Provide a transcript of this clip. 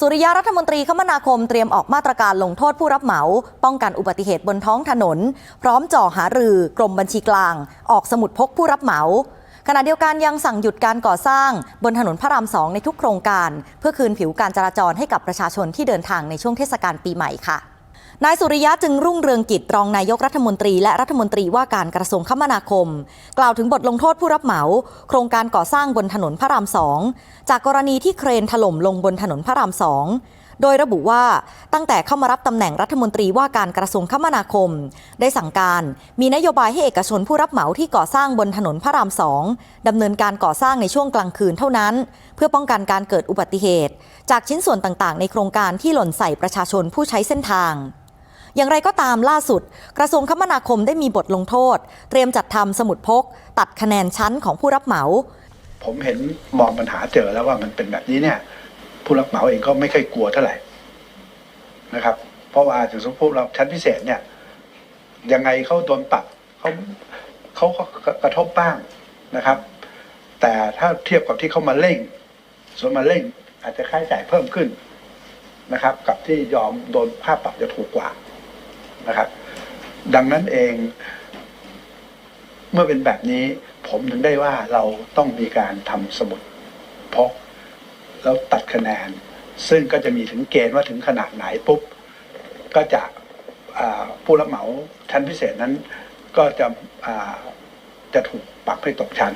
สุริยะรัฐมนตรีคมนาคมเตรียมออกมาตรการลงโทษผู้รับเหมา ป้องกันอุบัติเหตุบนท้องถนน พร้อมจ่อหารือกรมบัญชีกลาง ออกสมุดพกผู้รับเหมาขณะเดียวกันยังสั่งหยุดการก่อสร้าง บนถนนพระรามสองในทุกโครงการ เพื่อคืนผิวการจราจรให้กับประชาชนที่เดินทางในช่วงเทศกาลปีใหม่ค่ะ นายสุริยะจึงรุ่งเรืองกิจรองนายกรัฐมนตรีและรัฐมนตรีว่าการกระทรวงคมนาคม กล่าวถึงบทลงโทษผู้รับเหมา โครงการก่อสร้างบนถนนพระรามสองจากกรณีที่เครนถล่มลงบนถนนพระรามสองโดยระบุว่าตั้งแต่เข้ามารับตำแหน่งรัฐมนตรีว่าการกระทรวงคมนาคม ได้สั่งการมีนโยบายให้เอกชนผู้รับเหมาที่ก่อสร้างบนถนนพระรามสองดำเนินการก่อสร้างในช่วงกลางคืนเท่านั้น เพื่อป้องกันการเกิดอุบัติเหตุ จากชิ้นส่วนต่างๆ ในโครงการที่หล่นใส่ประชาชนผู้ใช้เส้นทาง อย่างไรก็ตามล่าสุด กระทรวงคมนาคมได้มีบทลงโทษ เตรียมจัดทำสมุดพก ตัดคะแนนชั้นของผู้รับเหมา ผมเห็นมองปัญหาเจอแล้วว่ามันเป็นแบบนี้เนี่ย ผู้รับเหมาเองก็ไม่ค่อยกลัวเท่าไหร่นะครับ เพราะว่าถึงสมมติเราชั้นพิเศษเนี่ยยังไงเขาโดนปรับเขาเขาก็กระทบบ้างนะครับ แต่ถ้าเทียบกับที่เขามาเร่ง ส่วนมาเร่งอาจจะค่าใช้จ่ายเพิ่มขึ้นนะครับ กับที่ยอมโดนค่าปรับจะถูกกว่า นะครับ ดังนั้นเอง เมื่อเป็นแบบนี้ผมถึงได้ว่าเราต้องมีการทำสมุดพก แล้วตัดคะแนน ซึ่งก็จะมีถึงเกณฑ์ว่าถึงขนาดไหนปุ๊บ ก็จะผู้รับเหมาชั้นพิเศษนั้น ก็จะจะถูกปรับให้ตกชั้น